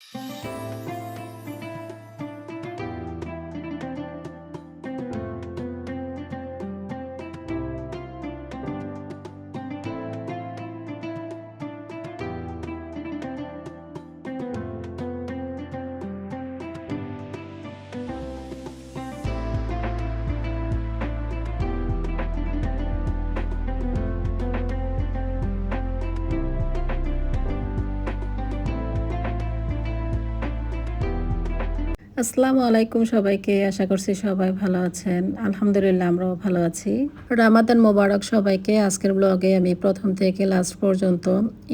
Música আসসালামু আলাইকুম সবাইকে, আশা করছি সবাই ভালো আছেন। আলহামদুলিল্লাহ, আমরাও ভালো আছি। রামাদান মোবারক সবাইকে, আজকের ব্লগে আমি প্রথম থেকে লাস্ট পর্যন্ত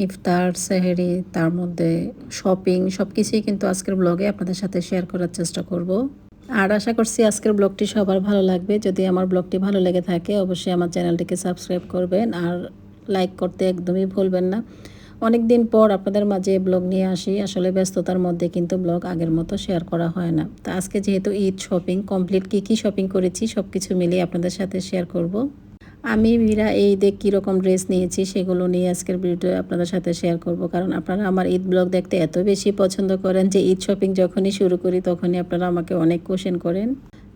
ইফতার, সেহেরি, তার মধ্যে শপিং সব কিছুই কিন্তু আজকের ব্লগে আপনাদের সাথে শেয়ার করার চেষ্টা করব। আর আশা করছি আজকের ব্লগটি সবার ভালো লাগবে। যদি আমার ব্লগটি ভালো লেগে থাকে, অবশ্যই আমার চ্যানেলটিকে সাবস্ক্রাইব করবেন। আর লাইক করতে একদমই ভুলবেন না। অনেক দিন পর আপনাদের মাঝে ব্লগ নিয়ে আসি। আসলে ব্যস্ততার মধ্যে কিন্তু ব্লগ আগের মতো শেয়ার করা হয় না। তা আজকে যেহেতু ঈদ শপিং, কমপ্লিট কী কী শপিং করেছি সব কিছু মিলিয়ে আপনাদের সাথে শেয়ার করব। আমি, মীরা এই দেখ কীরকম ড্রেস নিয়েছি সেগুলো নিয়ে আজকের ভিডিও আপনাদের সাথে শেয়ার করব। কারণ আপনারা আমার ঈদ ব্লগ দেখতে এত বেশি পছন্দ করেন যে ঈদ শপিং যখনই শুরু করি তখনই আপনারা আমাকে অনেক কোশ্চেন করেন।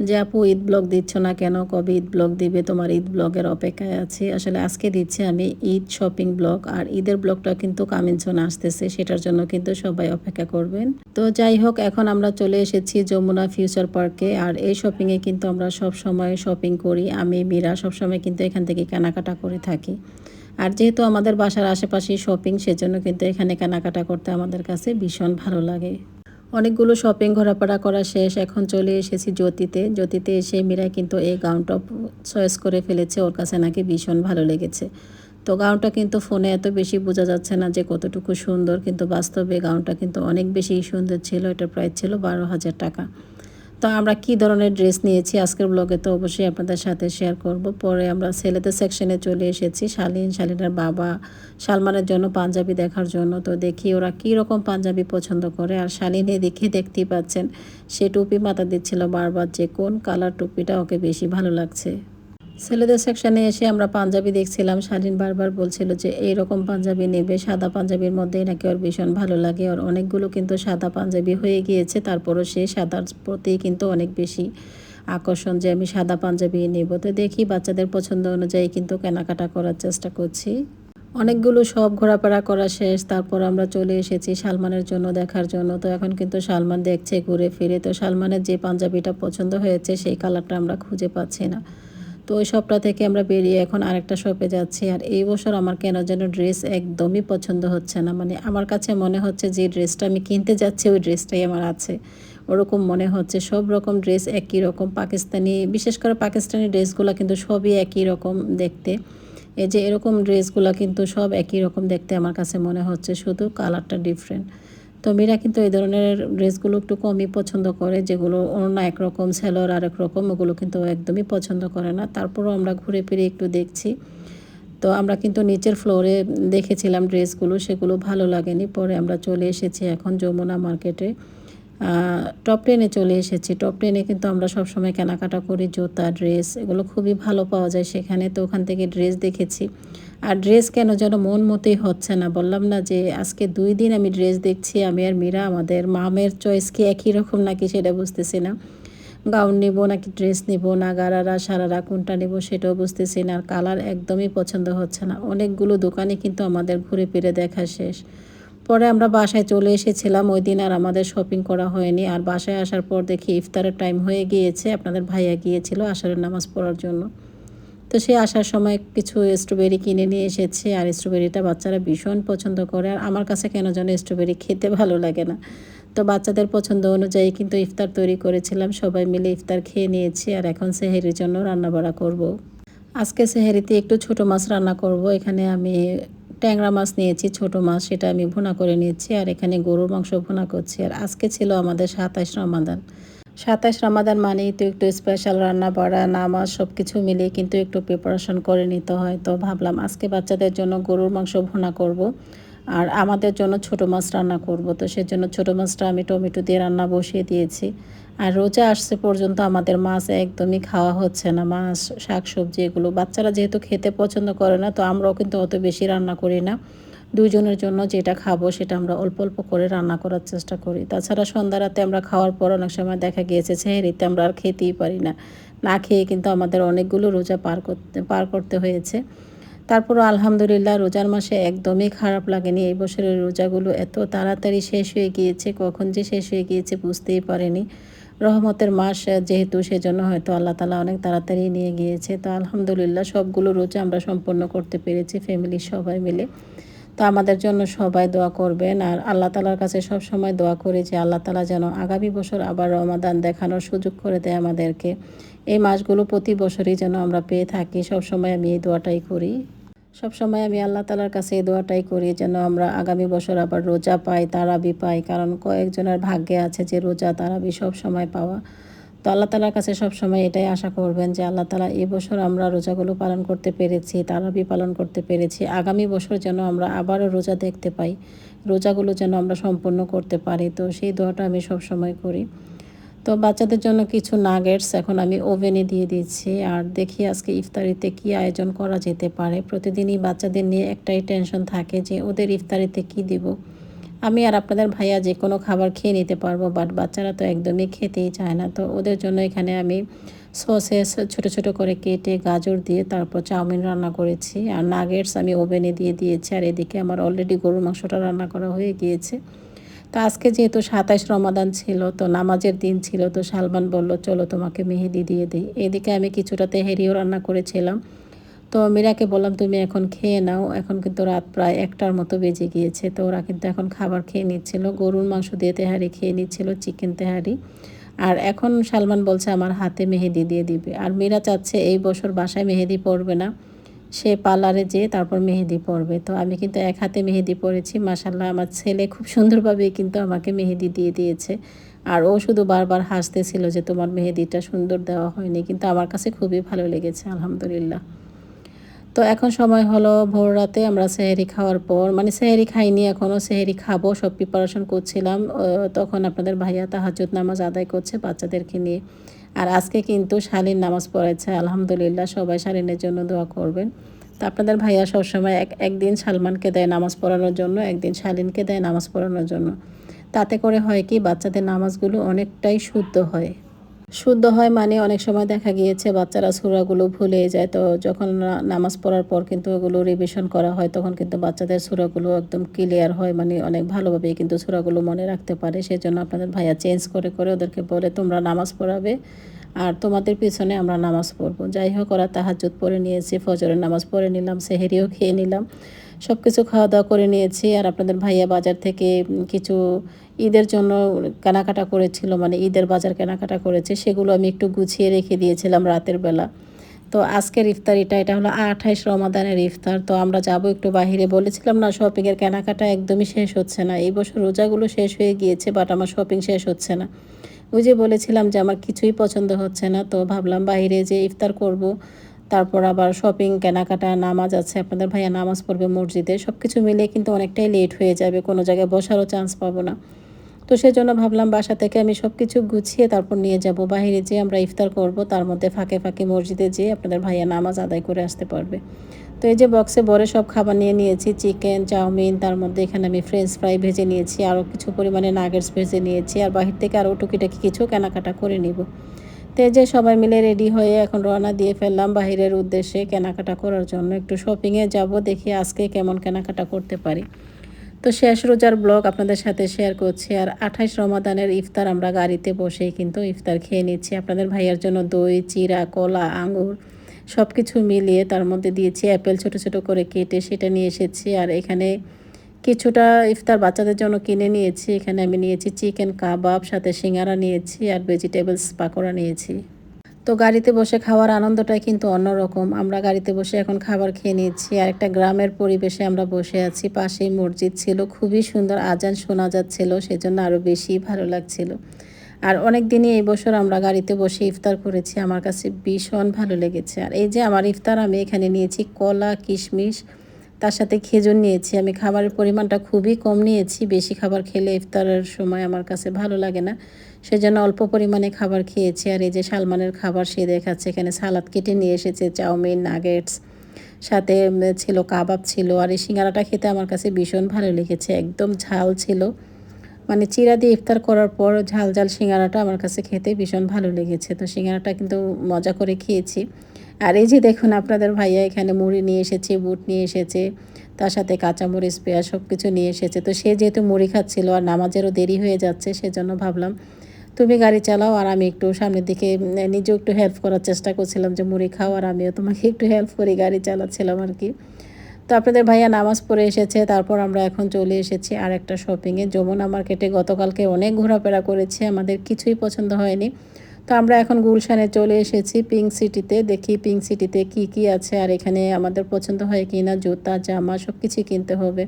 যে আপু, ঈদ ব্লগ দিচ্ছ না কেন? কবে ঈদ ব্লগ দিবে? তোমার ঈদ ব্লগের অপেক্ষায় আছে। আসলে আজকে দিচ্ছি আমি ঈদ শপিং ব্লগ, আর ঈদের ব্লগটা কিন্তু কামিনছন আসতেছে, সেটার জন্য কিন্তু সবাই অপেক্ষা করবেন। তো যাই হোক, এখন আমরা চলে এসেছি যমুনা ফিউচার পার্কে, আর এই শপিংয়ে কিন্তু আমরা সব সময় শপিং করি। আমি, মীরা সবসময় কিন্তু এখান থেকে কেনাকাটা করে থাকি। আর যেহেতু আমাদের বাসার আশেপাশে শপিং, সেজন্য কিন্তু এখানে কেনাকাটা করতে আমাদের কাছে ভীষণ ভালো লাগে। অনেকগুলো শপিং ঘোরাফেরা করা শেষ, এখন চলে এসেছি জ্যোতিতে। জ্যোতিতে এসে মীরা কিন্তু এই গাউনটা চয়েস করে ফেলেছে, ওর কাছে নাকি ভীষণ ভালো লেগেছে। তো গাউনটা কিন্তু ফোনে এত বেশি বোঝা যাচ্ছে না যে কতটুকু সুন্দর, কিন্তু বাস্তবে গাউনটা কিন্তু অনেক বেশি সুন্দর ছিল এটা প্রাইস ছিল বারো হাজার টাকা। তো আমরা কি ধরনের ড্রেস নিয়েছি আজকের ব্লগে তো অবশ্যই আপনাদের সাথে শেয়ার করব। পরে আমরা ছেলেদের সেকশনে চলে এসেছি, শালিন, শালিনের বাবা, সালমানের জন্য পাঞ্জাবি দেখার জন্য। তো দেখি ওরা কি রকম পাঞ্জাবি পছন্দ করে। আর শালিনে দেখে দেখতেই পাচ্ছেন, সে টুপি মাথা দিচ্ছিল বারবার যে কোন কালার টুপিটা ওকে বেশি ভালো লাগছে। ছেলেদের সেকশনে এসে আমরা পাঞ্জাবি দেখছিলাম। শালীন বারবার বলছিল যে এই রকম পাঞ্জাবি নেবে, সাদা পাঞ্জাবির মধ্যেই নাকি ওর ভীষণ ভালো লাগে। আর অনেকগুলো কিন্তু সাদা পাঞ্জাবি হয়ে গিয়েছে, তারপরও সে সাদার প্রতি কিন্তু অনেক বেশি আকর্ষণ যে, আমি সাদা পাঞ্জাবি নেব। তো দেখি বাচ্চাদের পছন্দ অনুযায়ী কিন্তু কেনাকাটা করার চেষ্টা করছি। অনেকগুলো সব ঘোরাফেরা করা শেষ, তারপর আমরা চলে এসেছি সালমানের জন্য দেখার জন্য। তো এখন কিন্তু সালমান দেখছে ঘুরে ফিরে। তো সালমানের যে পাঞ্জাবিটা পছন্দ হয়েছে, সেই কালারটা আমরা খুঁজে পাচ্ছি না। তো ওই শপটা থেকে আমরা বেরিয়ে এখন আরেকটা শপে যাচ্ছি। আর এই বছর আমার কেন যেন ড্রেস একদমই পছন্দ হচ্ছে না। মানে আমার কাছে মনে হচ্ছে যে ড্রেসটা আমি কিনতে যাচ্ছি, ওই ড্রেসটাই আমার আছে। ওরকম মনে হচ্ছে। সব রকম ড্রেস একই রকম। পাকিস্তানি, বিশেষ করে পাকিস্তানি ড্রেসগুলো কিন্তু সবই একই রকম দেখতে। এই যে এরকম ড্রেসগুলো কিন্তু সব একই রকম দেখতে আমার কাছে মনে হচ্ছে। শুধু কালারটা ডিফারেন্ট তো মেয়েরা কিন্তু এই ধরনের ড্রেসগুলো একটু কমই পছন্দ করে, যেগুলো অন্য একরকম সেলর আরেক রকম, ওগুলো কিন্তু একদমই পছন্দ করে না। তারপরও আমরা ঘুরে ফিরে একটু দেখছি। তো আমরা কিন্তু নিচের ফ্লোরে দেখেছিলাম ড্রেসগুলো, সেগুলো ভালো লাগেনি। পরে আমরা চলে এসেছি এখন যমুনা মার্কেটে টপ টেনে চলে এসেছি। টপ টেনে কিন্তু আমরা সবসময় কেনাকাটা করি, জুতা ড্রেস এগুলো খুবই ভালো পাওয়া যায় সেখানে। তো ওখান থেকে ড্রেস দেখেছি। আর ড্রেস কেন যেন মন মতোই হচ্ছে না। বললাম না যে আজকে দুই দিন আমি ড্রেস দেখছি, আমি আর মীরা, আমাদের মামের চয়েস কি একই রকম নাকি সেটা বুঝতেছি না। গাউন নিব নাকি ড্রেস নিব, না গারারা, সারারা কোনটা নেব সেটাও বুঝতেছি না। আর কালার একদমই পছন্দ হচ্ছে না। অনেকগুলো দোকানে কিন্তু আমাদের ঘুরে ফিরে দেখা শেষ। পরে আমরা বাসায় চলে এসেছিলাম, ওই দিন আর আমাদের শপিং করা হয়নি। আর বাসায় আসার পর দেখি ইফতারের টাইম হয়ে গিয়েছে, আপনাদের ভাইয়া গিয়েছিল আসারের নামাজ পড়ার জন্য। তো সে আসার সময় কিছু স্ট্রবেরি কিনে নিয়ে এসেছে, আর স্ট্রবেরিটা বাচ্চারা ভীষণ পছন্দ করে। আর আমার কাছে কেন যেন স্ট্রবেরি খেতে ভালো লাগে না। তো বাচ্চাদের পছন্দ অনুযায়ী কিন্তু ইফতার তৈরি করেছিলাম, সবাই মিলে ইফতার খেয়ে নিয়েছি, আর এখন সেহেরির জন্য রান্নাবাড়া করব। আজকে সেহেরিতে একটু ছোট মাছ রান্না করব, এখানে আমি ট্যাংরা মাছ নিয়েছি, ছোট মাছ, সেটা আমি ভুনা করে নিয়েছি আর এখানে গরুর মাংস ভুনা করছি। আর আজকে ছিল আমাদের সাতাশ রমাদান। সাতাশ রমাদান মানেই তো একটু স্পেশাল রান্না বাড়া, নামাজ সব কিছু মিলিয়ে কিন্তু একটু প্রিপারেশন করে নিতে হয়। তো ভাবলাম আজকে বাচ্চাদের জন্য গরুর মাংস ভুনা করব। আর আমাদের জন্য ছোট মাছ রান্না করব। তো সেজন্য ছোট মাছটা আমি টমেটো দিয়ে রান্না বসিয়ে দিয়েছি। আর রোজা আসছে পর্যন্ত আমাদের মাছ একদমই খাওয়া হচ্ছে না। মাছ শাক সবজি এগুলো বাচ্চারা যেহেতু খেতে পছন্দ করে না, তো আমরাও কিন্তু অত বেশি রান্না করি না। দুজনের জন্য যেটা খাব সেটা আমরা অল্প অল্প করে রান্না করার চেষ্টা করি। তাছাড়া সন্ধ্যা রাতে আমরা খাওয়ার পর অনেক সময় দেখা গিয়েছে সেহেরিতে আমরা আর খেতেই পারি না। না খেয়ে কিন্তু আমাদের অনেকগুলো রোজা পার করতে পার করতে হয়েছে। তারপরও আলহামদুলিল্লাহ রোজার মাসে একদমই খারাপ লাগেনি। এই বছরের রোজাগুলো এত তাড়াতাড়ি শেষ হয়ে গিয়েছে, কখন যে শেষ হয়ে গিয়েছে বুঝতেই পারেনি। রহমতের মাস যেহেতু, সেজন্য হয়তো আল্লাহ তালা অনেক তাড়াতাড়ি নিয়ে গিয়েছে। তো আলহামদুলিল্লাহ সবগুলো রোজা আমরা সম্পন্ন করতে পেরেছি, ফ্যামিলির সবাই মিলে। তো আমাদের জন্য সবাই দোয়া করবেন আর আল্লাহ তালার কাছে সব সময় দোয়া করি যে আল্লাহ তালা যেন আগামী বছর আবার রমাদান দেখানোর সুযোগ করে দেয় আমাদেরকে। এই মাসগুলো প্রতি বছরই যেন আমরা পেয়ে থাকি সব সময় আমি এই দোয়াটাই করি। সব সময় আমি আল্লাহ তালার কাছে এই দোয়াটাই করি যেন আমরা আগামী বছর আবার রোজা পাই, তারাবি পাই। কারণ কয়েকজনের ভাগ্যে আছে যে রোজা, তারাবি সব সময় পাওয়া। তো আল্লাহ তালার কাছে সব সময় এটাই আশা করবেন যে আল্লাহ তালা এই বছর আমরা রোজাগুলো পালন করতে পেরেছি, তারাবি পালন করতে পেরেছি। আগামী বছর যেন আমরা আবারও রোজা দেখতে পাই, রোজাগুলো যেন আমরা সম্পূর্ণ করতে পারি। তো সেই দোয়াটা আমি সব সময় করি। তো বাচ্চাদের জন্য কিছু নাগেটস এখন আমি ওভেনে দিয়ে দিচ্ছি। আর দেখি আজকে ইফতারিতে কি আয়োজন করা যেতে পারে। প্রতিদিনই বাচ্চাদের নিয়ে একটাই টেনশন থাকে যে ওদের ইফতারিতে কি দিব। আমি আর আপনাদের ভাইয়া যে কোনো খাবার খেয়ে নিতে পারব বাট বাচ্চারা তো একদমই খেতেই চায় না। তো ওদের জন্য এখানে আমি সসেস ছোট ছোট করে কেটে গাজর দিয়ে তারপর চাউমিন রান্না করেছি। আর নাগেটস আমি ওভেনে দিয়ে দিয়েছি। আর এদিকে আমার অলরেডি গরুর মাংসটা রান্না করা হয়ে গিয়েছে। তো আজকে যেহেতু সাতাইশ রমাদান ছিল, তো নামাজের দিন ছিল, তো সালমান বলল, চলো তোমাকে মেহেদি দিয়ে দিই। এদিকে আমি কিছুটা তেহেরিও রান্না করেছিলাম। তো মীরাকে বললাম, তুমি এখন খেয়ে নাও। এখন কিন্তু রাত প্রায় একটার মতো বেজে গিয়েছে, তো ওরা কিন্তু এখন খাবার খেয়ে নিচ্ছিল। গরুর মাংস দিয়ে তেহারি খেয়ে নিচ্ছিল, চিকেন তেহারি। আর এখন সালমান বলছে, আমার হাতে মেহেদি দিয়ে দিবে। আর মীরা চাচ্ছে, এই বছর বাসায় মেহেদি পড়বে না। সে পার্লারে যেয়ে তারপর মেহেদি পরবে। তো আমি কিন্তু এক হাতে মেহেদি পরেছি। মাসাল্লাহ আমার ছেলে খুব সুন্দরভাবে কিন্তু আমাকে মেহেদি দিয়ে দিয়েছে। আর ও শুধু বারবার হাসতেছিল যে তোমার মেহেদিটা সুন্দর দেওয়া হয়নি। কিন্তু আমার কাছে খুবই ভালো লেগেছে, আলহামদুলিল্লাহ। তো এখন সময় হলো ভোর রাতে আমরা সেহেরি খাওয়ার পর মানে সেহেরি খাইনি এখনও সেহেরি খাব, সব প্রিপারেশন করছিলাম। তখন আপনাদের ভাইয়া তাহাজুদ নামাজ আদায় করছে বাচ্চাদেরকে নিয়ে। আর আজকে কিন্তু শালীন নামাজ পড়েছে, আলহামদুলিল্লাহ সবাই শালীনের জন্য দোয়া করবেন। তো আপনাদের ভাইয়া সবসময় এক, একদিন সালমানকে দেয় নামাজ পড়ানোর জন্য, একদিন শালীনকে দেয় নামাজ পড়ানোর জন্য। তাতে করে হয় কি, বাচ্চাদের নামাজগুলো অনেকটাই শুদ্ধ হয়। শুদ্ধ হয় মানে অনেক সময় দেখা গিয়েছে বাচ্চারা সুরাগুলো ভুলে যায়। তো যখন নামাজ পড়ার পর কিন্তু ওগুলো রিভিশন করা হয়, তখন কিন্তু বাচ্চাদের সুরাগুলো একদম ক্লিয়ার হয় মানে অনেক ভালোভাবেই কিন্তু সুরাগুলো মনে রাখতে পারে। সেজন্য আপনাদের ভাইয়া চেঞ্জ করে করে ওদেরকে বলে, তোমরা নামাজ পড়াবে আর তোমাদের পিছনে আমরা নামাজ পড়ব। যাই হোক, ওরা তাহাজুত পড়ে নিয়েছি, ফজরের নামাজ পড়ে নিলাম, সেহেরিও খেয়ে নিলাম। সব কিছু খাওয়া দাওয়া করে নিয়েছি আর আপনাদের ভাইয়া বাজার থেকে কিছু ঈদের জন্য কেনাকাটা করেছিল মানে ঈদের বাজার কেনাকাটা করেছে, সেগুলো আমি একটু গুছিয়ে রেখে দিয়েছিলাম রাতের বেলা। তো আজকের ইফতারিটা, এটা এটা হলো আঠাইশ রমাদানের ইফতার, তো আমরা যাব একটু বাহিরে। বলেছিলাম না, শপিংয়ের কেনাকাটা একদমই শেষ হচ্ছে না। এই বছর রোজাগুলো শেষ হয়ে গিয়েছে বাট আমার শপিং শেষ হচ্ছে না। ওই যে বলেছিলাম যে আমার কিছুই পছন্দ হচ্ছে না, তো ভাবলাম বাইরে যে ইফতার করব তারপর আবার শপিং কেনাকাটা, নামাজ আছে, আপনাদের ভাইয়া নামাজ পড়বে মসজিদে সব কিছু মিলিয়ে কিন্তু অনেকটাই লেট হয়ে যাবে, কোনো জায়গায় বসারও চান্স পাবো না। তো সেই জন্য ভাবলাম বাসা থেকে আমি সব কিছু গুছিয়ে তারপর নিয়ে যাব, বাহিরে যেয়ে আমরা ইফতার করব, তার মধ্যে ফাঁকে ফাঁকে মসজিদে যেয়ে আপনাদের ভাইয়া নামাজ আদায় করে আসতে পারবে। তো এই যে বক্সে বরে সব খাবার নিয়ে নিয়েছি চিকেন চাউমিন, তার মধ্যে এখানে আমি ফ্রেঞ্চ ফ্রাই ভেজে নিয়েছি আরও কিছু পরিমাণে নাগেটস ভেজে নিয়েছি, আর বাহির থেকে আরও টুকিটাকি কিছু কেনাকাটা করে নিব। তো যে সবাই মিলে রেডি হয়ে এখন রওনা দিয়ে ফেললাম বাহিরের উদ্দেশ্যে কেনাকাটা করার জন্য। একটু শপিংয়ে যাব, দেখি আজকে কেমন কেনাকাটা করতে পারি। তো শেষ রোজার ব্লগ আপনাদের সাথে শেয়ার করছি। আর আঠাইশ রমাদানের ইফতার আমরা গাড়িতে বসেই কিন্তু ইফতার খেয়ে নিচ্ছি। আপনাদের ভাইয়ার জন্য দই চিরা কলা, আঙুর সব কিছু মিলিয়ে তার মধ্যে দিয়েছি। অ্যাপেল ছোট ছোট করে কেটে সেটা নিয়ে এসেছি। আর এখানে কিছুটা ইফতার বাচ্চাদের জন্য কিনে নিয়েছি। এখানে আমি নিয়েছি চিকেন কাবাব, সাথে সিঙ্গারা নিয়েছি আর ভেজিটেবলস পাকোড়া নিয়েছি। তো গাড়িতে বসে খাওয়ার আনন্দটাই কিন্তু অন্যরকম। আমরা গাড়িতে বসে এখন খাবার খেয়ে নিচ্ছি আর একটা গ্রামের পরিবেশে আমরা বসে আছি। পাশেই মসজিদ ছিল, খুবই সুন্দর আজান শোনা যাচ্ছিল, সেজন্য আরও বেশি ভালো লাগছিল। আর অনেক দিনই এই বছর আমরা গাড়িতে বসে ইফতার করেছি। আমার কাছে ভীষণ ভালো লেগেছে। আর এই যে আমার ইফতার আমি এখানে নিয়েছি কলা, কিশমিশ তার সাথে খেজুর নিয়েছি। আমি খাবারের পরিমাণটা খুবই কম নিয়েছি। বেশি খাবার খেলে ইফতারের সময় আমার কাছে ভালো লাগে না। সেজন্য অল্প পরিমাণে খাবার খেয়েছি। আর এই যে সালমানের খাবার, সে দেখাচ্ছে এখানে সালাদ কেটে নিয়ে এসেছে, চাউমিন, নাগেটস। সাথে ছিল কাবাব ছিল। আর এই সিঙ্গারাটা খেতে আমার কাছে ভীষণ ভালো লেগেছে। একদম ঝাল ছিল। মানে চিরা দিয়ে ইফতার করার পর ঝাল ঝাল সিঙ্গারাটা আমার কাছে খেতে ভীষণ ভালো লেগেছে। তো সিঙ্গারাটা কিন্তু মজা করে খেয়েছি। আর এই যে দেখুন আপনাদের ভাইয়া এখানে মুড়ি নিয়ে এসেছে, বুট নিয়ে এসেছে, তার সাথে কাঁচামরিচ, পেঁয়াজ সব কিছু নিয়ে এসেছে। তো সে যেহেতু মুড়ি খাচ্ছিল আর নামাজেরও দেরি হয়ে যাচ্ছে, সেজন্য ভাবলাম তুমি গাড়ি চালাও আর আমি একটু সামনের দিকে নিজেও একটু হেল্প করার চেষ্টা করছিলাম যে মুড়ি খাও আর আমিও তোমাকে একটু হেল্প করি, গাড়ি চালাচ্ছিলাম আর কি। তো আপনাদের ভাইয়া নামাজ পড়ে এসেছে, তারপর আমরা এখন চলে এসেছি আর একটা শপিংয়ে যমুনা মার্কেটে গতকালকে অনেক ঘোরাফেরা করেছি, আমাদের কিছুই পছন্দ হয়নি। তো আমরা এখন গুলশানে চলে এসেছি পিঙ্ক সিটিতে। দেখি পিঙ্ক সিটিতে কি কি আছে আর এখানে আমাদের পছন্দ হয় কি না, জুতা, জামা সব কিছুই কিনতে হবে।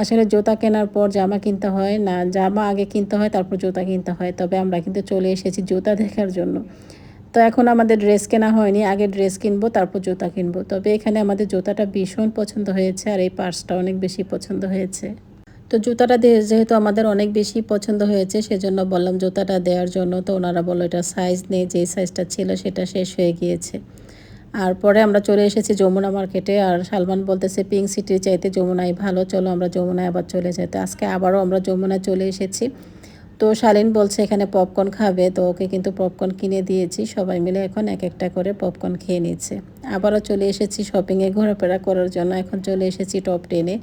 আসলে জুতা কেনার পর জামা কিনতে হয় না, জামা আগে কিনতে হয়, তারপর জুতা কিনতে হয়। তবে আমরা কিন্তু চলে এসেছি জুতা দেখার জন্য। তো এখন আমাদের ড্রেস কেনা হয়নি, আগে ড্রেস কিনবো, তারপর জুতা কিনবো। তবে এখানে আমাদের জুতাটা ভীষণ পছন্দ হয়েছে আর এই পার্সটা অনেক বেশি পছন্দ হয়েছে। তো জুতাটা যেহেতু আমাদের অনেক বেশি পছন্দ হয়েছে, সেজন্য বললাম জুতাটা দেওয়ার জন্য। তো ওনারা বলল, এটা সাইজ নেই, যেই সাইজটা ছিল সেটা শেষ হয়ে গিয়েছে। আর পরে আমরা চলে এসেছি যমুনা মার্কেটে আর সালমান বলতেছে, পিঙ্ক সিটির চাইতে যমুনাই ভালো, চলো আমরা যমুনায় আবার চলে যাই। তো আজকে আবারও আমরা যমুনায় চলে এসেছি। তো শালিন বলছে, এখানে পপকর্ন খাবে। তো ওকে কিন্তু পপকর্ন কিনে দিয়েছি, সবাই মিলে এখন এক একটা করে পপকর্ন খেয়ে নিচ্ছে। আবারও চলে এসেছি শপিংয়ে ঘোরাফেরা করার জন্য। এখন চলে এসেছি টপ টেনে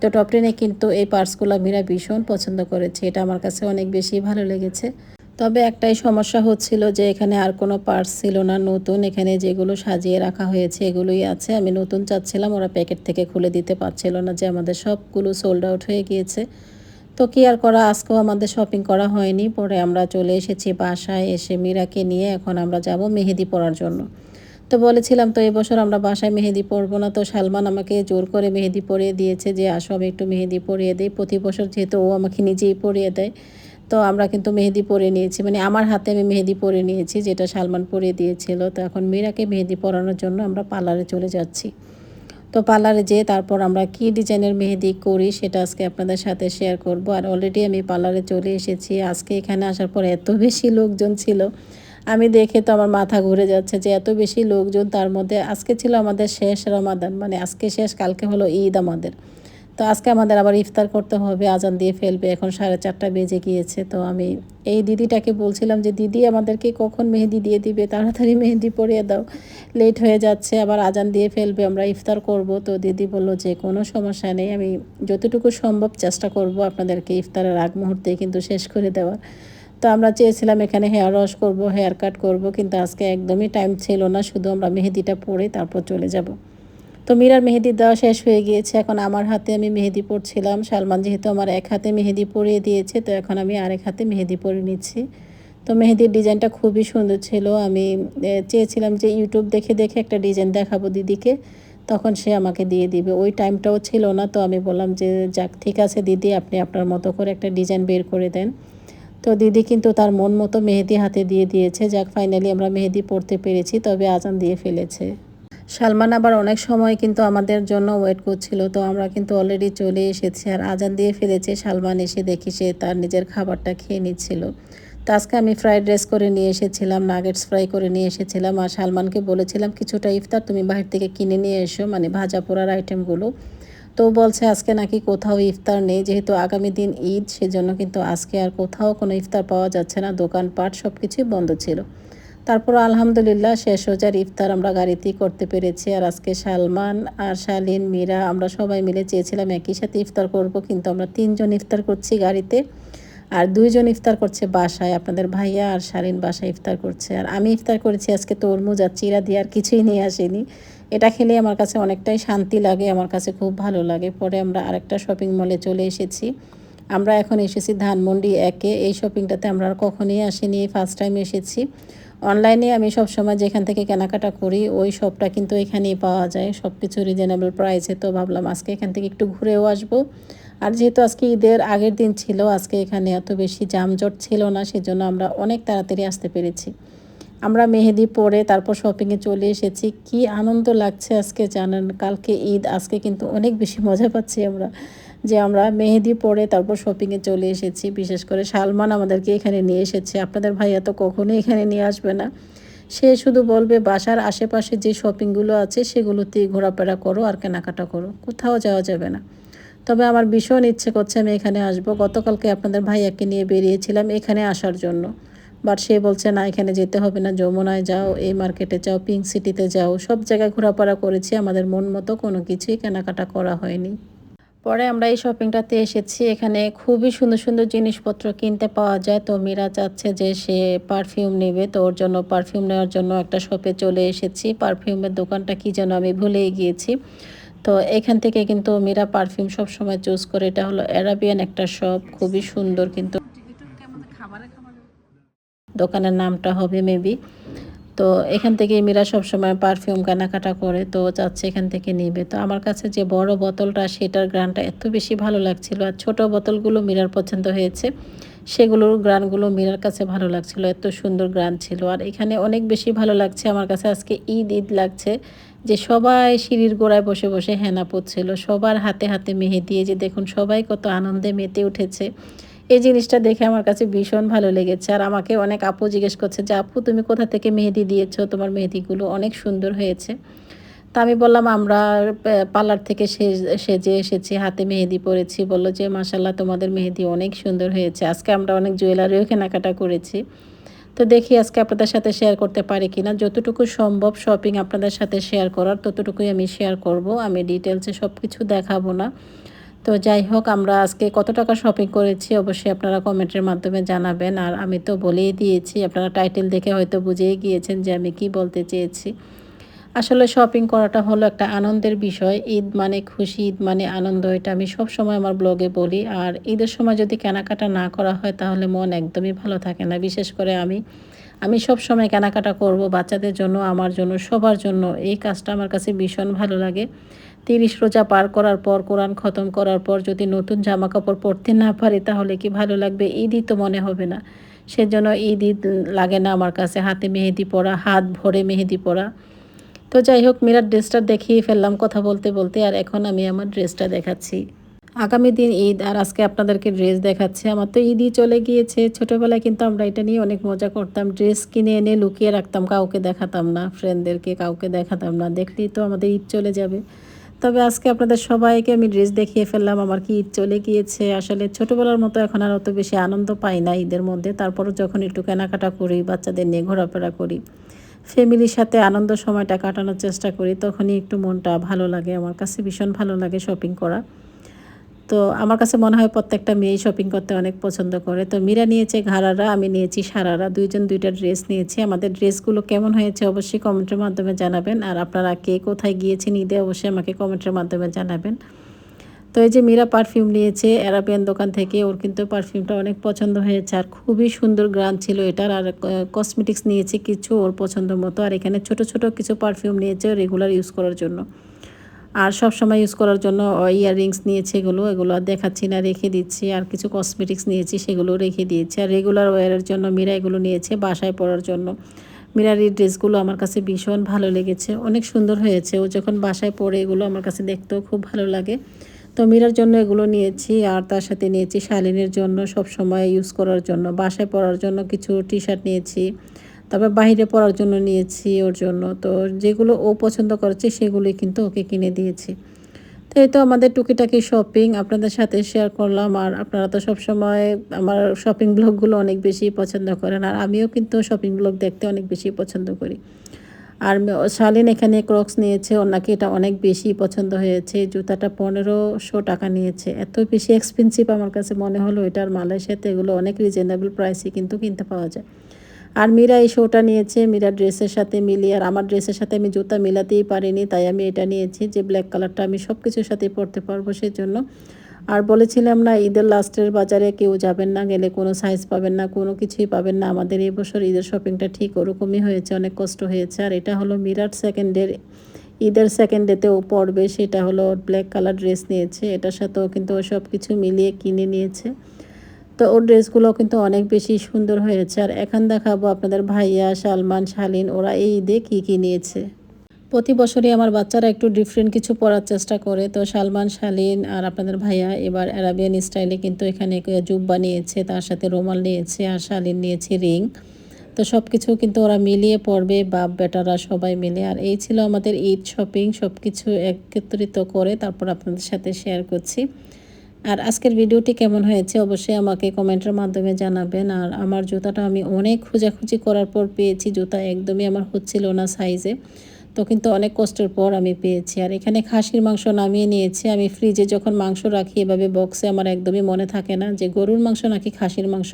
তো টপ টেনে কিন্তু এই পার্সগুলো মীরা ভীষণ পছন্দ করেছে। এটা আমার কাছে অনেক বেশি ভালো লেগেছে। তবে একটাই সমস্যা হচ্ছিল যে এখানে আর কোনো পার্স ছিল না। নতুন এখানে যেগুলো সাজিয়ে রাখা হয়েছে, এগুলোই আছে। আমি নতুন চাচ্ছিলাম, ওরা প্যাকেট থেকে খুলে দিতে পারছিল না যে আমাদের সবগুলো সোল্ড আউট হয়ে গিয়েছে। তো কি আর করা, আজকেও আমাদের শপিং করা হয়নি। পরে আমরা চলে এসেছি বাসায়, এসে মীরাকে নিয়ে এখন আমরা যাব মেহেদি পরার জন্য। তো বলেছিলাম, তো এবছর আমরা বাসায় মেহেদি পরবো না। তো সালমান আমাকে জোর করে মেহেদি পরিয়ে দিয়েছে যে, আসো, আমি একটু মেহেদি পরিয়ে দিই। প্রতি বছর যেহেতু ও আমাকে নিজেই পরিয়ে দেয়, তো আমরা কিন্তু মেহেদি পরে নিয়েছি। মানে আমার হাতে আমি মেহেদি পরে নিয়েছি, যেটা সালমান পরিয়ে দিয়েছিল। তো এখন মীরাকে মেহেদি পরানোর জন্য আমরা পার্লারে চলে যাচ্ছি। তো পার্লারে যেয়ে তারপর আমরা কি ডিজাইনের মেহেদি করি সেটা আজকে আপনাদের সাথে শেয়ার করব। আর অলরেডি আমি পার্লারে চলে এসেছি। আজকে এখানে আসার পর এত বেশি লোকজন ছিল। আমি দেখে তো আমার মাথা ঘুরে যাচ্ছে যে এত বেশি লোকজন তার মধ্যে, আজকে ছিল আমাদের শেষ রমাদান মানে আজকে শেষ, কালকে হলো ঈদ আমাদের। তো আজকে আমাদের আবার ইফতার করতে হবে, আজান দিয়ে ফেলবে, এখন সাড়ে চারটা বেজে গিয়েছে। তো আমি এই দিদিটাকে বলছিলাম যে, দিদি, আমাদেরকে কখন মেহেদি দিয়ে দিবে? তাড়াতাড়ি মেহেদি পরিয়ে দাও। লেট হয়ে যাচ্ছে, আবার আজান দিয়ে ফেলবে, আমরা ইফতার করব। তো দিদি বলল যে, কোনো সমস্যা নেই, আমি যতটুকু সম্ভব চেষ্টা করব আপনাদেরকে ইফতারের আগ মুহূর্তে কিন্তু শেষ করে দেওয়ার। তো আমরা চেয়েছিলাম এখানে হেয়ার ওয়াশ করব হেয়ার কাট করব, কিন্তু আজকে একদমই টাইম ছিল না। শুধু আমরা মেহেদিটা পরে তারপর চলে যাব। তো মীরার মেহেদি দেওয়া শেষ হয়ে গিয়েছে। এখন আমার হাতে আমি মেহেদি পরছিলাম। সালমান যেহেতু আমার এক হাতে মেহেদি পরিয়ে দিয়েছে, তো এখন আমি আরেক হাতে মেহেদি পরে নিচ্ছি। তো মেহেদির ডিজাইনটা খুবই সুন্দর ছিল। আমি চেয়েছিলাম যে ইউটিউব দেখে দেখে একটা ডিজাইন দেখাবো দিদিকে। তখন সে আমাকে দিয়ে দিবে। ওই টাইমটাও ছিল না, তো আমি বললাম যে, যাক, ঠিক আছে দিদি, আপনি আপনার মতো করে একটা ডিজাইন বের করে দেন। তো দিদি কিন্তু তার মন মতো মেহেদি হাতে দিয়ে দিয়েছে। যাক ফাইনালি আমরা মেহেদি পড়তে পেরেছি, তবে আজান দিয়ে ফেলেছে। সালমান আবার অনেক সময় কিন্তু আমাদের জন্য ওয়েট করছিল, তো আমরা কিন্তু অলরেডি চলে এসেছি আর আজান দিয়ে ফেলেছে। সালমান এসে দেখি সে তার নিজের খাবারটা খেয়ে নিচ্ছিল। তো আজকে আমি ফ্রাইড রাইস করে নিয়ে এসেছিলাম নাগেটস ফ্রাই করে নিয়ে এসেছিলাম আর সালমানকে বলেছিলাম, কিছুটা ইফতার তুমি বাহির থেকে কিনে নিয়ে এসো মানে ভাজা পোড়ার আইটেমগুলো তো বলছে আজকে নাকি কোথাও ইফতার নেই, যেহেতু আগামী দিন ঈদ, সেজন্য কিন্তু আজকে আর কোথাও কোনো ইফতার পাওয়া যাচ্ছে না, দোকানপাট সব কিছুই বন্ধ ছিল। তারপর আলহামদুলিল্লাহ শেষ রোজার ইফতার আমরা গাড়িতেই করতে পেরেছি, আর আজকে সালমান আর শালিন, মীরা আমরা সবাই মিলে চেয়েছিলাম একই সাথে ইফতার করব, কিন্তু আমরা তিনজন ইফতার করছি গাড়িতে, আর দুইজন ইফতার করছে বাসায়, আপনাদের ভাইয়া আর শালিন বাসায় ইফতার করছে। আর আমি ইফতার করেছি আজকে তরমুজ আর চিরা দিয়ে আর কিছুই নিয়ে আসিনি। এটা খেলে আমার কাছে অনেকটাই শান্তি লাগে, আমার কাছে খুব ভালো লাগে। পরে আমরা আরেকটা শপিং মলে চলে এসেছি। আমরা এখন এসেছি ধানমন্ডি একে। এই শপিংটাতে আমরা আর কখনোই আসিনি ফার্স্ট টাইম এসেছি। অনলাইনে আমি সব সময় যেখান থেকে কেনাকাটা করি, ওই শপটা কিন্তু এখানেই পাওয়া যায়। সব কিছু রিজনেবল প্রাইসে তো ভাবলাম আজকে এখান থেকে একটু ঘুরেও আসব। আর যেহেতু আজকে ঈদের আগের দিন ছিল, আজকে এখানে এত বেশি যানজট ছিল না, সেজন্য আমরা অনেক তাড়াতাড়ি আসতে পেরেছি। আমরা মেহেদি পরে তারপর শপিংয়ে চলে এসেছি। কি আনন্দ লাগছে আজকে জানেন? কালকে ঈদ, আজকে কিন্তু অনেক বেশি মজা পাচ্ছি আমরা। যে আমরা মেহেদি পরে তারপর শপিংয়ে চলে এসেছি। বিশেষ করে সালমান আমাদেরকে এখানে নিয়ে এসেছে। আপনাদের ভাইয়া তো কখনোই এখানে নিয়ে আসবে না। সে শুধু বলবে, বাসার আশেপাশে যে শপিংগুলো আছে সেগুলোতেই ঘোরাফেরা করো আর কেনাকাটা করো। কোথাও যাওয়া যাবে না। তবে আমার ভীষণ ইচ্ছে করছে আমি এখানে আসব। গতকালকে আপনাদের ভাইয়াকে নিয়ে বেরিয়েছিলাম এখানে আসার জন্য। বাট সে বলছে, না, এখানে যেতে হবে না, যমুনায় যাও, এই মার্কেটে যাও পিঙ্ক সিটিতে যাও। সব জায়গায় ঘোরাফেরা করেছি, আমাদের মন মতো কোনো কিছুই কেনাকাটা করা হয়নি। পরে আমরা এই শপিংটাতে এসেছি, এখানে খুবই সুন্দর সুন্দর জিনিসপত্র কিনতে পাওয়া যায়। তো মীরা চাচ্ছে যে সে পারফিউম নেবে। তো ওর জন্য পারফিউম নেওয়ার জন্য একটা শপে চলে এসেছি। পারফিউমের দোকানটা কি যেন আমি ভুলেই গিয়েছি। তো এখান থেকে কিন্তু মীরা পারফিউম সব সময় চুজ করে। এটা হলো অ্যারাবিয়ান একটা শপ খুবই সুন্দর কিন্তু। দোকানের নামটা হবে মেবি তো এখান থেকে মীরা সবসময় পারফিউম কেনাকাটা করে, তো চাচ্ছে এখান থেকে নিবে। তো আমার কাছে যে বড় বোতলটা, সেটার গ্রানটা এত বেশি ভালো লাগছিল। আর ছোট বোতলগুলো মীরার পছন্দ হয়েছে, সেগুলোর গ্রানগুলো মীরার কাছে ভালো লাগছিল। এত সুন্দর গ্রান ছিল। আর এখানে অনেক বেশি ভালো লাগছে। আমার কাছে আজকে ঈদ ঈদ লাগছে যে সবাই সিঁড়ির গোড়ায় বসে বসে হেনা পড়ছিল সবার হাতে হাতে মেহে দিয়ে যে দেখুন, সবাই কত আনন্দে মেতে উঠেছে। এই জিনিসটা দেখে আমার কাছে ভীষণ ভালো লেগেছে। আর আমাকে অনেক আপু জিজ্ঞেস করছে যে, আপু, তুমি কোথা থেকে মেহেদি দিয়েছ? তোমার মেহেদিগুলো অনেক সুন্দর হয়েছে। তা আমি বললাম, আমরা পার্লার থেকে সেজে এসেছি, হাতে মেহেদি পরেছি। বলল যে মাসাল্লাহ তোমাদের মেহেদি অনেক সুন্দর হয়েছে। আজকে আমরা অনেক জুয়েলারিও কেনাকাটা করেছি। তো দেখি আজকে আপনাদের সাথে শেয়ার করতে পারি কিনা। যতটুকু সম্ভব শপিং আপনাদের সাথে শেয়ার করার, ততটুকুই আমি শেয়ার করব। আমি ডিটেলসে সব কিছু দেখাবো না। তো যাই হোক, আমরা আজকে কত টাকা শপিং করেছি অবশ্যই আপনারা কমেন্টের মাধ্যমে জানাবেন। আর আমি তো বলেই দিয়েছি, আপনারা টাইটেল দেখে হয়তো বুঝেই গিয়েছেন যে আমি কি বলতে চেয়েছি। আসলে শপিং করাটা হলো একটা আনন্দের বিষয়। ঈদ মানে খুশি, ঈদ মানে আনন্দ, এটা আমি সব সময় আমার ব্লগে বলি। আর ঈদের সময় যদি কেনাকাটা না করা হয়, তাহলে মন একদমই ভালো থাকে না। বিশেষ করে আমি আমি সব সময় কেনাকাটা করব বাচ্চাদের জন্য, আমার জন্য, সবার জন্য। এই কাজটা আমার কাছে ভীষণ ভালো লাগে। তিরিশ রোজা পার করার পর, কোরআন খতম করার পর যদি নতুন জামা কাপড় পরতে না পারি, তাহলে কি ভালো লাগবে? ঈদই তো মনে হবে না। সেজন্য ঈদ ঈদ লাগে না আমার কাছে। হাতে মেহেদি পরা, হাত ভরে মেহেদি পরা। তো যাই হোক, মিরার ড্রেসটা দেখিয়ে ফেললাম কথা বলতে বলতে, আর এখন আমি আমার ড্রেসটা দেখাচ্ছি। আগামী দিন ঈদ, আর আজকে আপনাদেরকে ড্রেস দেখাচ্ছে। আমার তো ঈদই চলে গিয়েছে। ছোটোবেলায় কিন্তু আমরা এটা নিয়ে অনেক মজা করতাম। ড্রেস কিনে এনে লুকিয়ে রাখতাম, কাউকে দেখাতাম না। ফ্রেন্ডদেরকে কাউকে দেখাতাম না। দেখলেই তো আমাদের ঈদ চলে যাবে। তবে আজকে আপনাদের সবাইকে আমি ড্রেস দেখিয়ে ফেললাম, আমার কি ঈদ চলে গিয়েছে। আসলে ছোটোবেলার মতো এখন আর অত বেশি আনন্দ পাই না ঈদের মধ্যে, তারপরও যখন একটু কেনাকাটা করি, বাচ্চাদের নিয়ে ঘোরাফেরা করি, ফ্যামিলির সাথে আনন্দ সময়টা কাটানোর চেষ্টা করি, তখনই একটু মনটা ভালো লাগে, আমার কাছে ভীষণ ভালো লাগে শপিং করা। তো আমার কাছে মনে হয় প্রত্যেকটা মেয়েই শপিং করতে অনেক পছন্দ করে। তো মীরা নিয়েছে ঘাড়ারা, আমি নিয়েছি সারারা। দুইজন দুইটা ড্রেস নিয়েছি। আমাদের ড্রেসগুলো কেমন হয়েছে অবশ্যই কমেন্টের মাধ্যমে জানাবেন। আর আপনারা কে কোথায় গিয়েছেন ঈদে অবশ্যই আমাকে কমেন্টের মাধ্যমে জানাবেন। তো এই যে মীরা পারফিউম নিয়েছে অ্যারাবিয়ান দোকান থেকে, ওর কিন্তু পারফিউমটা অনেক পছন্দ হয়েছে। আর খুবই সুন্দর গ্রান ছিল এটার। আর কসমেটিক্স নিয়েছে কিছু ওর পছন্দ মতো। আর এখানে ছোট ছোট কিছু পারফিউম নিয়েছে রেগুলার ইউজ করার জন্য। আর সব সময় ইউজ করার জন্য ইয়াররিংস নিয়েছে এগুলো এগুলো আর দেখাচ্ছি না, রেখে দিচ্ছি। আর কিছু কসমেটিক্স নিয়েছি, সেগুলো রেখে দিয়েছি। আর রেগুলার ওয়ারের জন্য মীরা এগুলো নিয়েছে বাসায় পরার জন্য। মীরার এই ড্রেসগুলো আমার কাছে ভীষণ ভালো লেগেছে। অনেক সুন্দর হয়েছে। ও যখন বাসায় পরে এগুলো আমার কাছে দেখতেও খুব ভালো লাগে। তো মীরার জন্য এগুলো নিয়েছি, আর তার সাথে নিয়েছি শালিনের জন্য সব সময় ইউজ করার জন্য। বাসায় পরার জন্য কিছু টি শার্ট নিয়েছি। তবে বাহিরে পড়ার জন্য নিয়েছি ওর জন্য। তো যেগুলো ও পছন্দ করেছে সেগুলোই কিন্তু ওকে কিনে দিয়েছি। তো এই তো আমাদের টুকিটাকি শপিং আপনাদের সাথে শেয়ার করলাম। আর আপনারা তো সবসময় আমার শপিং ব্লগগুলো অনেক বেশি পছন্দ করেন। আর আমিও কিন্তু শপিং ব্লগ দেখতে অনেক বেশি পছন্দ করি। আর শালিন এখানে ক্রক্স নিয়েছে। ওর নাকি এটা অনেক বেশি পছন্দ হয়েছে। জুতাটা পনেরোশো টাকা নিয়েছে। এত বেশি এক্সপেন্সিভ আমার কাছে মনে হলো। এটার মালয়েশিয়াতে এগুলো অনেক রিজনেবল প্রাইসে কিন্তু কিনতে পাওয়া যায়। আর মীরা এই শোটা নিয়েছে, মীরা ড্রেসের সাথে মিলিয়ে, আর আমার ড্রেসের সাথে আমি জুতা মিলাতেই পারিনি, তাই আমি এটা নিয়েছি যে ব্ল্যাক কালারটা আমি সব কিছুর সাথে পরতে পারব সেই জন্য আর বলেছিলাম না, ঈদের লাস্টের বাজারে কেউ যাবেন না, গেলে কোনো সাইজ পাবেন না, কোনো কিছুই পাবেন না, আমাদের এই বছর ঈদের শপিংটা ঠিক ওরকমই হয়েছে, অনেক কষ্ট হয়েছে, আর এটা হলো মিরাট সেকেন্ডের ঈদের সেকেন্ড ডেতেও পড়বে সেটা হলো ব্ল্যাক কালার ড্রেস নিয়েছে, এটার সাথেও কিন্তু ও সব কিছু মিলিয়ে কিনে নিয়েছে। তো ওর ড্রেসগুলো কিন্তু অনেক বেশি সুন্দর হয়েছে। আর এখন দেখাবো আপনাদের ভাইয়া, সালমান, শালিন, ওরা এই ঈদে কী কী নিয়েছে। প্রতি বছরই আমার বাচ্চারা একটু ডিফারেন্ট কিছু পরার চেষ্টা করে। তো সালমান, শালিন আর আপনাদের ভাইয়া এবার অ্যারাবিয়ান স্টাইলে কিন্তু এখানে জুব্বা নিয়েছে, তার সাথে রোমাল নিয়েছে আর শালিন নিয়েছে রিং তো সব কিছু কিন্তু ওরা মিলিয়ে পড়বে বাপ, বেটারা সবাই মিলে। আর এই ছিল আমাদের ঈদ শপিং সব কিছু একত্রিত করে তারপর আপনাদের সাথে শেয়ার করছি। আর আজকের ভিডিওটি কেমন হয়েছে অবশ্যই আমাকে কমেন্টের মাধ্যমে জানাবেন। আর আমার জুতাটা আমি অনেক খোঁজাখুঁজি করার পর পেয়েছি। জুতা একদমই আমার হচ্ছিল না সাইজে তো কিন্তু অনেক কষ্টের পর আমি পেয়েছি। আর এখানে খাসির মাংস নামিয়ে নিয়েছি। আমি ফ্রিজে যখন মাংস রাখি, এভাবে বক্সে আমার একদমই মনে থাকে না যে গরুর মাংস নাকি খাসির মাংস।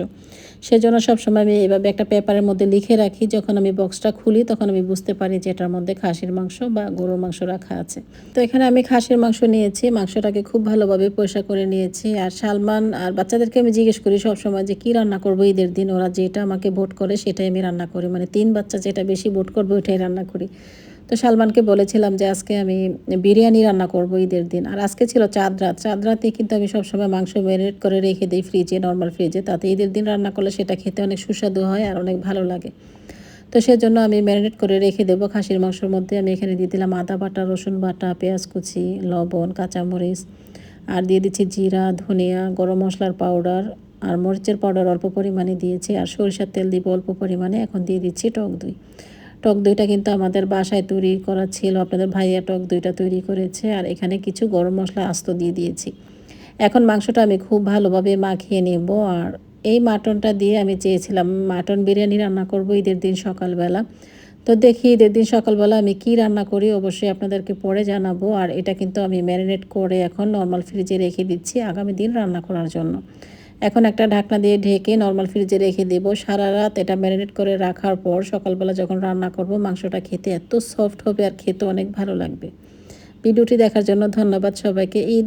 সেজন্য সবসময় আমি এভাবে একটা পেপারের মধ্যে লিখে রাখি। যখন আমি বক্সটা খুলি, তখন আমি বুঝতে পারি যে এটার মধ্যে খাসির মাংস বা গরুর মাংস রাখা আছে। তো এখানে আমি খাসির মাংস নিয়েছি। মাংসটাকে খুব ভালোভাবে পয়সা করে নিয়েছি। আর সালমান আর বাচ্চাদেরকে আমি জিজ্ঞেস করি সবসময় যে, কী রান্না করব ঈদের দিন? ওরা যেটা আমাকে ভোট করে, সেটাই আমি রান্না করি। মানে তিন বাচ্চা যেটা বেশি ভোট করবে, ওইটাই রান্না করি। তো সালমানকে বলেছিলাম যে আজকে আমি বিরিয়ানি রান্না করব ঈদের দিন। আর আজকে ছিল চাঁদ রাত। চাঁদ রাতে কিন্তু আমি সবসময় মাংস ম্যারিনেট করে রেখে দিই ফ্রিজে নর্মাল ফ্রিজে তাতে ঈদের দিন রান্না করলে সেটা খেতে অনেক সুস্বাদু হয় আর অনেক ভালো লাগে। তো সেজন্য আমি ম্যারিনেট করে রেখে দেবো। খাসির মাংসের মধ্যে আমি এখানে দিয়ে দিলাম আদা বাটা, রসুন বাটা, পেঁয়াজ কুচি, লবণ, কাঁচামরিচ। আর দিয়ে দিচ্ছি জিরা, ধনিয়া, গরম মশলার পাউডার আর মরিচের পাউডার অল্প পরিমাণে দিয়েছি। আর সরিষার তেল দিব অল্প পরিমাণে। এখন দিয়ে দিচ্ছি টক দই। টক দইটা কিন্তু আমাদের বাসায় তৈরি করা ছিল। আপনাদের ভাইয়া টক দইটা তৈরি করেছে আর এখানে কিছু গরম মশলা আস্ত দিয়ে দিয়েছি। এখন মাংসটা আমি খুব ভালোভাবে মাখিয়ে নেব আর এই মাটনটা দিয়ে আমি চেয়েছিলাম মাটন বিরিয়ানি রান্না করব ঈদের দিন সকালবেলা। তো দেখি ঈদের দিন সকালবেলা আমি কি রান্না করি অবশ্যই আপনাদেরকে পরে জানাব। আর এটা কিন্তু আমি ম্যারিনেট করে এখন নর্মাল ফ্রিজে রেখে দিচ্ছি আগামী দিন রান্না করার জন্য। এখন একটা ঢাকনা দিয়ে ঢেকে নর্মাল ফ্রিজে রেখে দেবো। সারা রাত এটা ম্যারিনেট করে রাখার পর সকালবেলা যখন রান্না করব, মাংসটা খেতে এত সফট হবে আর খেতে অনেক ভালো লাগবে। ভিডিওটি দেখার জন্য ধন্যবাদ সবাইকে। ঈদ